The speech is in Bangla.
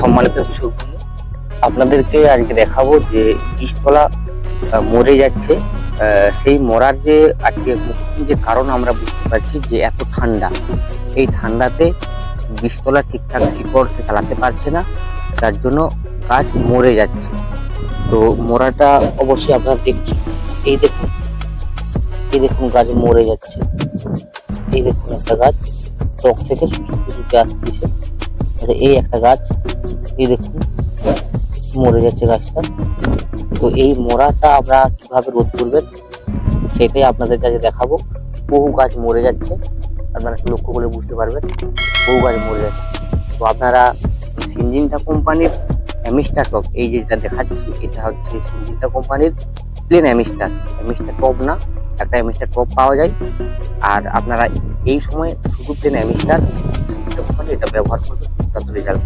সম্মানিত কৃষক বন্ধু, আপনাদেরকে আজকে দেখাবো যে বীজতলা মরে যাচ্ছে। সেই মরার যে আজকে যে কারণ আমরা বুঝতে পারছি যে এত ঠান্ডা। এই ঠান্ডাতে বীজতলা ঠিকঠাক শিকড় সে চালাতে পারছে না তার জন্য গাছ মরে যাচ্ছে। তো মরাটা অবশ্যই আপনারা দেখছেন এই দেখুন এই দেখুন গাছ মরে যাচ্ছে। এই দেখুন একটা গাছ টক থেকে শুকিয়ে শুকিয়ে আসছে। আচ্ছা এই একটা গাছ এই দেখুন, মরে যাচ্ছে গাছটা। তো এই মরাটা আমরা কীভাবে রোধ করবেন, সেটাই আপনাদের কাছে দেখাবো। বহু গাছ মরে যাচ্ছে, আপনারা লক্ষ্য করে বুঝতে পারবেন, বহু গাছ মরে যাচ্ছে। তো আপনারা সিনজিনটা কোম্পানির অ্যামিস্টার টপ, এই যেটা দেখাচ্ছি, এটা হচ্ছে সিনজিনটা কোম্পানির প্লেন অ্যামিস্টার। অ্যামিস্টার টপ না, একটা অ্যামিস্টার টপ পাওয়া যায়। আর আপনারা এই সময় শুধু প্লেন অ্যামিস্টার কোম্পানি এটা ব্যবহার করবেন, তাতে রেজাল্ট